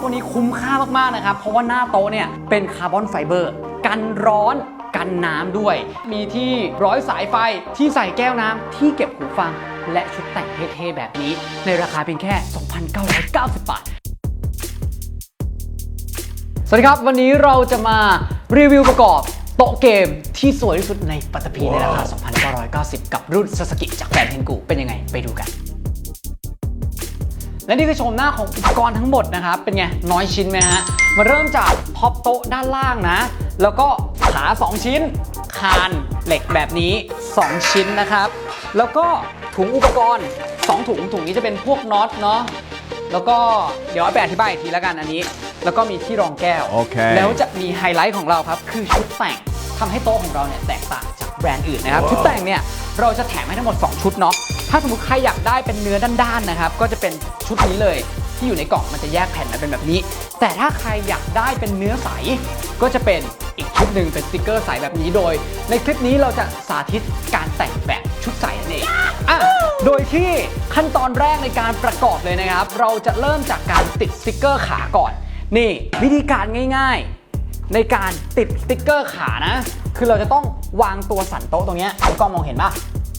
ตัวนี้คุ้มค่ามากๆนะครับ เพราะว่าหน้าโต๊ะเนี่ยเป็นคาร์บอนไฟเบอร์กันร้อนกันน้ำด้วย มีที่ร้อยสายไฟที่ใส่แก้วน้ำที่เก็บหูฟัง และชุดแต่งเท่ๆแบบนี้ ในราคาเพียงแค่ 2,990 บาท สวัสดีครับ วันนี้เราจะมารีวิวประกอบโต๊ะเกมที่สวยที่สุดในปัตตภีในราคา 2,990 กับรุ่น Sasaki จากแบรนด์เทนกุเป็นยังไงไปดูกัน และนี่คือชมหน้าของอุปกรณ์ทั้งหมดนะครับ เป็นไง น้อยชิ้นไหมฮะ มาเริ่มจากท็อปโต๊ะด้านล่างนะ แล้วก็ขา 2 ชิ้น คานเหล็กแบบนี้ 2 ชิ้นนะครับ แล้วก็ถุงอุปกรณ์ 2 ถุง ถุงนี้จะเป็นพวกน็อตเนาะ แล้วก็เดี๋ยวเอาไปอธิบายอีกทีแล้วกันอันนี้ แล้วก็มีที่รองแก้วโอเคแล้วจะมีไฮไลท์ของเราครับ คือชุดแต่งทำให้โต๊ะของเราเนี่ยแตกต่างจากแบรนด์อื่นนะครับ ชุดแต่งเนี่ยเราจะแถมให้ทั้งหมด 2 ชุดเนาะ ถ้าสมมติใครอยากได้เป็นเนื้อด้านๆนะครับ ก็จะเป็นชุดนี้เลยที่อยู่ในกล่องมันจะแยกแผ่นมาเป็นแบบนี้ แต่ถ้าใครอยากได้เป็นเนื้อใส ก็จะเป็นอีกชุดหนึ่งเป็นสติกเกอร์ใสแบบนี้โดย ในคลิปนี้เราจะสาธิตการแต่งแบบชุดใสนั่นเองอะโดยที่ขั้นตอนแรกในการประกอบเลยนะครับ เราจะเริ่มจากการติดสติกเกอร์ขาก่อน นี่วิธีการง่ายๆ ในการติดสติกเกอร์ขานะ คือเราจะต้องวางตัวสันโต๊ะตรงนี้กล้องมองเห็นปะ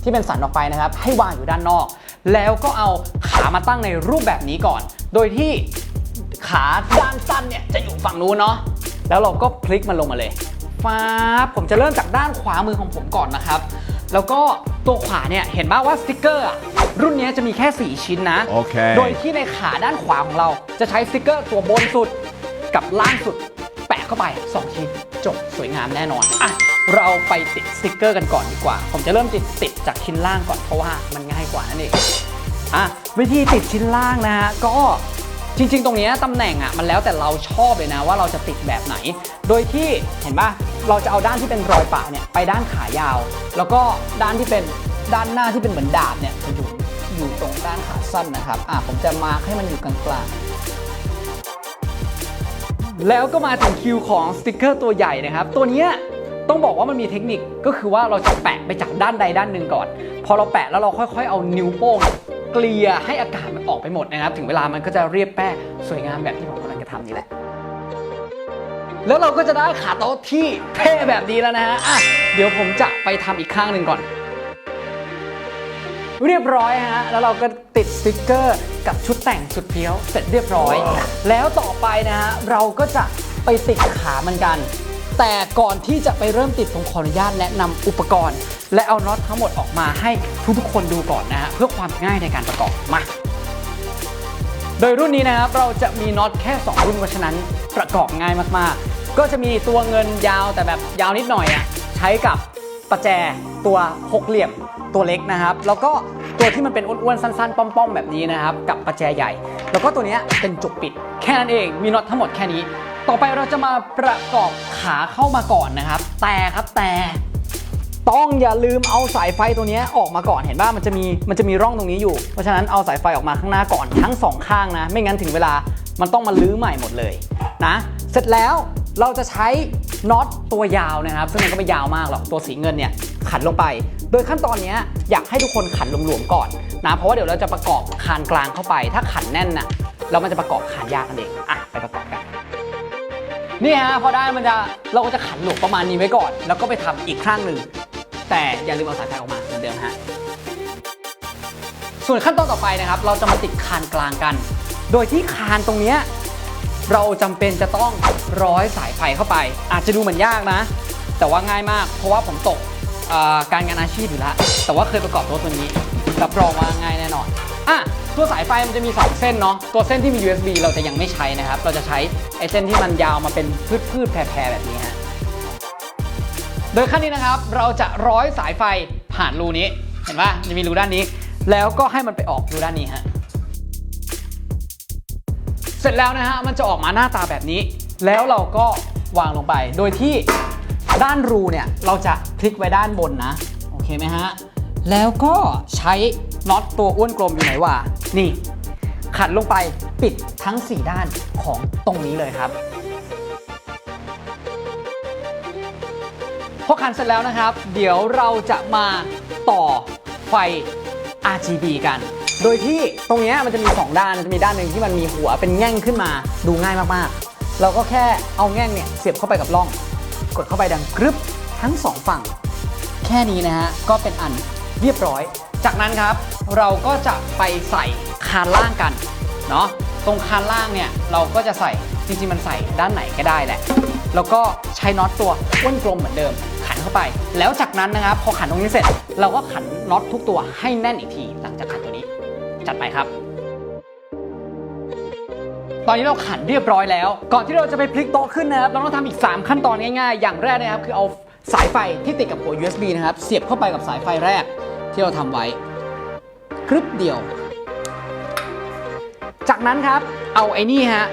ที่เป็นสันออกไปนะครับ ให้วางอยู่ด้านนอก แล้วก็เอาขามาตั้งในรูปแบบนี้ก่อน โดยที่ขาด้านสั้นเนี่ยจะอยู่ฝั่งนู้นเนาะแล้วเราก็พลิกมันลงมาเลยฟ้าบผมจะเริ่มจากด้านขวามือของผมก่อนนะครับ แล้วก็ตัวขวาเนี่ยเห็นป่าว่าสติกเกอร์อะรุ่นเนี้ยจะมีแค่ 4 ชิ้นนะ โอเค โดยที่ในขาด้านขวาของเราจะใช้สติกเกอร์ตัวบนสุดกับล่างสุด แปะเข้าไป 2 ชิ้นจบสวยงามแน่นอนอะ เราไปติดสติกเกอร์กันก่อนดีกว่า ผมจะเริ่มติดติดจากชิ้นล่างก่อนเพราะว่ามันง่ายกว่านั่นเองอะวิธีติดชิ้นล่างนะฮะก็จริง ๆ ตรงนี้ตำแหน่งอะมันแล้วแต่เราชอบเลยนะว่าเราจะติดแบบไหน โดยที่เห็นปะเราจะเอาด้านที่เป็นรอยปะเนี่ยไปด้านขายาว แล้วก็ด้านที่เป็นด้านหน้าที่เป็นเหมือนดาบเนี่ยจะอยู่อยู่ตรงด้านขาสั้นนะครับอะผมจะมาให้มันอยู่กลางๆแล้วก็มาถึงคิวของสติกเกอร์ตัวใหญ่นะครับ ตัวเนี้ย ต้องบอกว่ามันมีเทคนิคก็คือว่าเราจะแปะไปจากด้านใดด้านหนึ่งก่อน พอเราแปะแล้วเราค่อยๆ เอานิ้วโป้งเกลี่ยให้อากาศมันออกไปหมดนะครับ ถึงเวลามันก็จะเรียบแป้สวยงามแบบที่ผมกำลังจะทำนี่แหละ แล้วเราก็จะได้ขาโต๊ะที่เท่แบบนี้แล้วนะฮะอะเดี๋ยวผมจะไปทำอีกข้างหนึ่งก่อน เรียบร้อยฮะแล้วเราก็ติดสติกเกอร์กับชุดแต่งสุดเพี้ยวเสร็จเรียบร้อย แล้วต่อไปนะฮะเราก็จะไปติดขามันกัน แต่ก่อนที่จะไปเริ่มติดผมขออนุญาตแนะนำอุปกรณ์ และเอาน็อตทั้งหมดออกมาให้ทุกๆคนดูก่อนนะฮะเพื่อความง่ายในการประกอบมา โดยรุ่นนี้นะครับเราจะมีน็อตแค่ 2 รุ่นเพราะฉะนั้นประกอบง่ายมากๆ ก็จะมีตัวเงินยาวแต่แบบยาวนิดหน่อยอะใช้กับประแจตัวหกเหลี่ยมตัวเล็กนะครับ แล้วก็ตัวที่มันเป็นอ้วนๆสั้นๆ ป้อมๆ แบบนี้นะครับ กับประแจใหญ่ แล้วก็ตัวเนี้ยเป็นจุกปิด แค่นั้นเองมีน็อตทั้งหมดแค่นี้ ต่อไปเราจะมาประกอบขาเข้ามาก่อนนะครับ แต่ครับแต่ต้องอย่าลืมเอาสายไฟตัวนี้ออกมาก่อนเห็นป่ะมันจะมีมันจะมีร่องตรงนี้อยู่ เพราะฉะนั้นเอาสายไฟออกมาข้างหน้าก่อนทั้งสองข้างนะ ไม่งั้นถึงเวลามันต้องมาลื้อใหม่หมดเลยนะเสร็จแล้วเราจะใช้น็อตตัวยาวนะครับ ซึ่งมันก็ไม่ยาวมากหรอกตัวสีเงินเนี่ยขันลงไป โดยขั้นตอนนี้อยากให้ทุกคนขันหลวมๆก่อนนะเพราะว่าเดี๋ยวเราจะประกอบคานกลางเข้าไป ถ้าขันแน่นน่ะแล้วมันจะประกอบคานยากกันเองอะไปประกอบกัน นี่ฮะพอได้มันจะเราก็จะขันหลวมประมาณนี้ไว้ก่อน แล้วก็ไปทำอีกข้งหนึ่งแต่อย่าลืมเอาสายไฟออกมาเหมือนเดิมฮะส่วนขั้นตอนต่อไปนะครับ เราจะมาติดคานกลางกัน โดยที่คานตรงเนี้ยเราจำเป็นจะต้องร้อยสายไฟเข้าไป อาจจะดูเหมือนยากนะ แต่ว่าง่ายมาก เพราะว่าผมตกการงานอาชีพอยู่แล้วแต่ว่าเคยประกอบรถตัวนี้รับรองว่าง่ายแน่นอนอะ ตัวสายไฟมันจะมี 2 เส้นเนาะตัวเส้นที่มี USB เราจะยังไม่ใช้นะครับ เราจะใช้ไอเส้นที่มันยาวมาเป็นพืชๆแพรๆแบบนี้ฮะโดยขั้นนี้นะครับเราจะร้อยสายไฟผ่านรูนี้ เห็นปะจะมีรูด้านนี้ แล้วก็ให้มันไปออกรูด้านนี้ฮะเสร็จแล้วนะฮะมันจะออกมาหน้าตาแบบนี้ แล้วเราก็วางลงไป โดยที่ด้านรูเนี่ยเราจะพลิกไว้ด้านบนนะ โอเคไหมฮะ แล้วก็ใช้น็อตตัวอ้วนกลมอยู่ไหนวะนี่ ขันลงไปปิดทั้ง 4 ด้านของตรงนี้เลยครับพอขันเสร็จแล้วนะครับ เดี๋ยวเราจะมาต่อไฟ RGB กัน โดยที่ตรงเนี้ยมันจะมี 2 ด้านจะมีด้านหนึ่งที่มันมีหัวเป็นแง่งขึ้นมาดูง่ายมากๆ เราก็แค่เอาแง่งเนี่ยเสียบเข้าไปกับร่อง กดเข้าไปดังกรึบทั้งสองฝั่ง แค่นี้นะฮะก็เป็นอัน เรียบร้อย จากนั้นครับเราก็จะไปใส่คานล่างกันเนาะตรงคานล่างเนี่ยเราก็จะใส่จริงๆมันใส่ด้านไหนก็ได้แหละ แล้วก็ใช้น็อตตัวอ้วนกลมเหมือนเดิม ขันเข้าไป แล้วจากนั้นนะครับพอขันตรงนี้เสร็จ เราก็ขันน็อตทุกตัวให้แน่นอีกที หลังจากขันตัวนี้ จัดไปครับ ตอนนี้เราขันเรียบร้อยแล้ว ก่อนที่เราจะไปพลิกโต๊ะขึ้นนะครับเราต้องทำอีก 3 ขั้นตอนง่ายๆ อย่างแรกนะครับคือเอาสายไฟที่ติดกับหัว USB นะครับเสียบเข้าไปกับสายไฟแรก ที่เราทำไว้ครึบเดียว จากนั้นครับเอาไอ้นี่ฮะ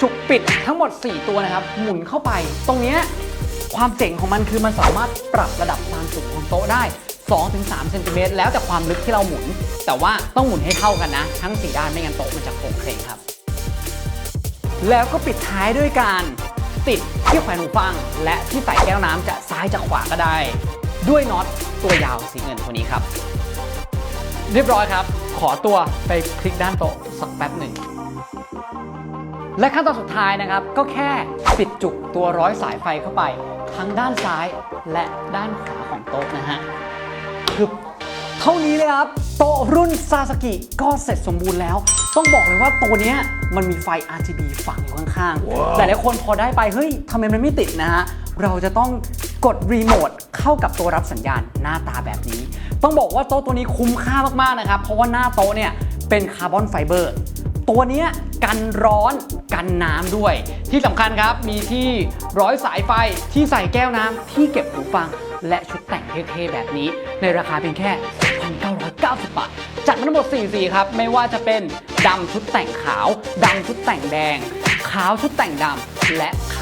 จุกปิดทั้งหมด 4 ตัวนะครับ หมุนเข้าไป ตรงนี้ความเจ๋งของมันคือมันสามารถปรับระดับความสูงของโต๊ะได้ 2-3เซนติเมตรแล้วแต่ความลึกที่เราหมุน แต่ว่าต้องหมุนให้เท่ากันนะ ทั้ง 4 ด้านไม่งั้นโต๊ะมันจะโค้งเคร่งครับ แล้วก็ปิดท้ายด้วยการติดที่แขวนหูฟัง และที่ใส่แก้วน้ำจะซ้ายจะขวาก็ได้ ด้วยน็อตตัวยาวสีเงินตัวนี้ครับ เรียบร้อยครับ ขอตัวไปคลิกด้านโต๊ะสักแป๊บหนึ่ง และขั้นตอนสุดท้ายนะครับ ก็แค่ปิดจุกตัวร้อยสายไฟเข้าไป ทั้งด้านซ้ายและด้านขวาของโต๊ะนะฮะคือเท่านี้เลยครับ โต๊ะรุ่นซาสกิก็เสร็จสมบูรณ์แล้ว ต้องบอกเลยว่าตัวเนี้ยมันมีไฟ RGB ฝังอยู่ข้างๆแต่หลายคนพอได้ไป เฮ้ยทำไมมันไม่ติดนะฮะ เราจะต้อง กดรีโมทเข้ากับตัวรับสัญญาณหน้าตาแบบนี้ ต้องบอกว่าโต๊ะตัวนี้คุ้มค่ามากๆนะครับ เพราะว่าหน้าโต๊ะเนี่ยเป็นคาร์บอนไฟเบอร์ตัวเนี้ยกันร้อนกันน้ำด้วย ที่สำคัญครับมีที่ร้อยสายไฟที่ใส่แก้วน้ำที่เก็บหูฟัง และชุดแต่งเท่ๆแบบนี้ ในราคาเพียงแค่ 1,990 บาทจัดมาทั้งหมด4สีครับ ไม่ว่าจะเป็นดำชุดแต่งขาวดำชุดแต่งแดง ขาวชุดแต่งดำและข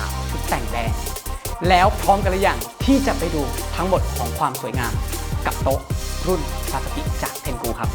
แล้วพร้อมกันหรือยังที่จะไปดูทั้งหมดของความสวยงามกับโต๊ะรุ่นซาสกิจากเทนกูครับ